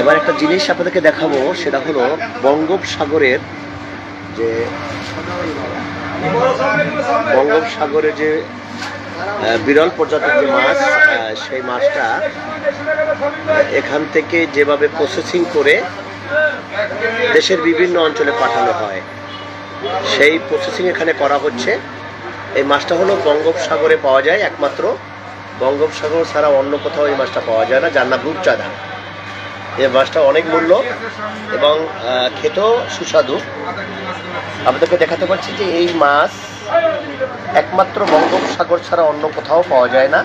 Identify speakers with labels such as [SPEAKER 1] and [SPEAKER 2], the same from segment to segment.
[SPEAKER 1] এবার একটা জিনিস আপনাদেরকে দেখাবো, সেটা হলো বঙ্গোপসাগরের যে বঙ্গোপসাগরে যে বিরল প্রজাতির যে মাছ সেই মাছটা এখান থেকে যেভাবে প্রসেসিং করে দেশের বিভিন্ন অঞ্চলে পাঠানো হয়, সেই প্রসেসিং এখানে করা হচ্ছে। এই মাছটা হলো বঙ্গোপসাগরে পাওয়া যায়, একমাত্র বঙ্গোপসাগর ছাড়া অন্য কোথাও এই মাছটা পাওয়া যায় না, যার নাম রূপচাঁদা। এই মাছটা অনেক মূল্য এবং খেতেও সুস্বাদু। আপনাদেরকে দেখাতে পারছি যে এই মাছ একমাত্র বঙ্গোপসাগর ছাড়া অন্য কোথাও পাওয়া যায় না।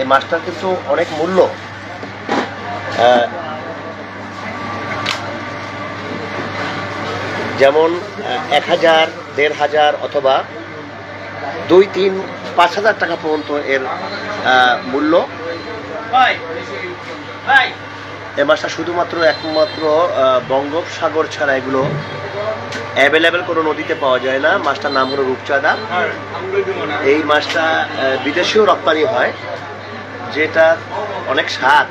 [SPEAKER 1] এই মাছটার কিন্তু অনেক মূল্য। যেমন এক হাজার, দেড় হাজার অথবা দুই, তিন, পাঁচ হাজার টাকা পর্যন্ত এর মূল্য। এ মাছটা শুধুমাত্র একমাত্র বঙ্গোপসাগর ছাড়া এগুলো অ্যাভেলেবেল কোনো নদীতে পাওয়া যায় না। মাছটার নাম হলো রূপচাঁদা। এই মাছটা বিদেশেও রপ্তানি হয় যেটা অনেক স্বাদ।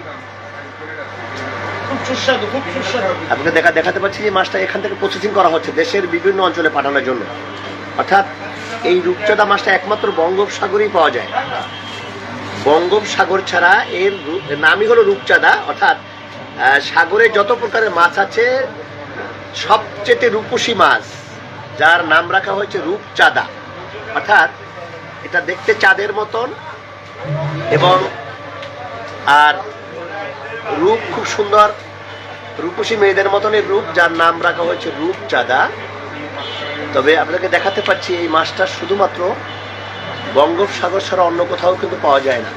[SPEAKER 1] আপনাকে দেখা দেখাতে পাচ্ছি যে মাছটা এখান থেকে প্রসেসিং করা হচ্ছে দেশের বিভিন্ন অঞ্চলে পাঠানোর জন্য। অর্থাৎ এই রূপচাঁদা মাছটা একমাত্র বঙ্গোপসাগরেই পাওয়া যায়। বঙ্গোপসাগর ছাড়া এর নামই হলো রূপচাঁদা অর্থাৎ সাগরে যত প্রকারের মাছ আছে, সবচেয়ে রূপসী মাছ, যার নাম রাখা হয়েছে রূপচাঁদা। অর্থাৎ এটা দেখতে চাঁদের মতন এবং আর রূপ খুব সুন্দর, রূপসী মেয়েদের মতনের রূপ, যার নাম রাখা হয়েছে রূপচাঁদা। তবে আপনাকে দেখাতে পাচ্ছি এই মাছটা শুধুমাত্র বঙ্গোপসাগর ছাড়া অন্য কোথাও কিন্তু পাওয়া যায় না।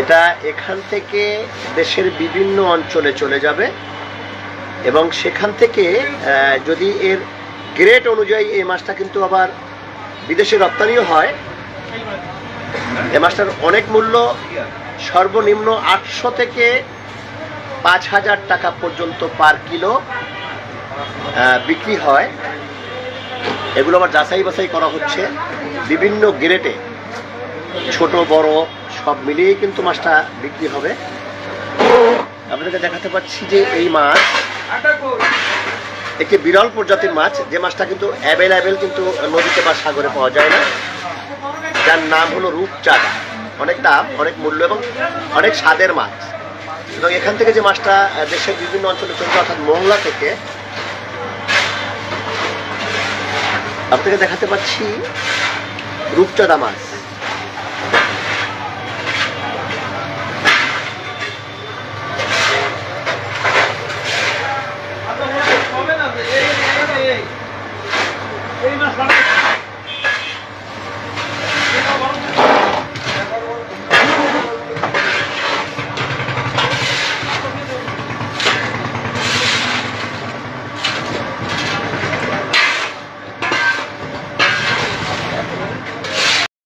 [SPEAKER 1] এটা এখান থেকে দেশের বিভিন্ন অঞ্চলে চলে যাবে এবং সেখান থেকে যদি এর গ্রেড অনুযায়ী এই মাছটা কিন্তু আবার বিদেশে রপ্তানিও হয়। এই মাছটার অনেক মূল্য সর্বনিম্ন আটশো থেকে পাঁচ হাজার টাকা পর্যন্ত পার কিলো বিক্রি হয়। এগুলো আবার যাচাই বাছাই করা হচ্ছে বিভিন্ন গ্রেডে ছোট, বড়, সব মিলিয়েই কিন্তু মাছটা বিক্রি হবে। আপনাদেরকে দেখাতে পাচ্ছি যে এই মাছ একটি বিরল প্রজাতির মাছ। যে মাছটা কিন্তু অ্যাভেলেবেল কিন্তু নদীতে বা সাগরে পাওয়া যায় না। যার নাম হলো রূপচাঁদা। অনেক দাম, অনেক মূল্য এবং অনেক স্বাদের মাছ। এবং এখান থেকে যে মাছটা দেশের বিভিন্ন অঞ্চলে চলছে, অর্থাৎ মোংলা থেকে আপনাকে দেখাতে পাচ্ছি রূপচাঁদা মাছ।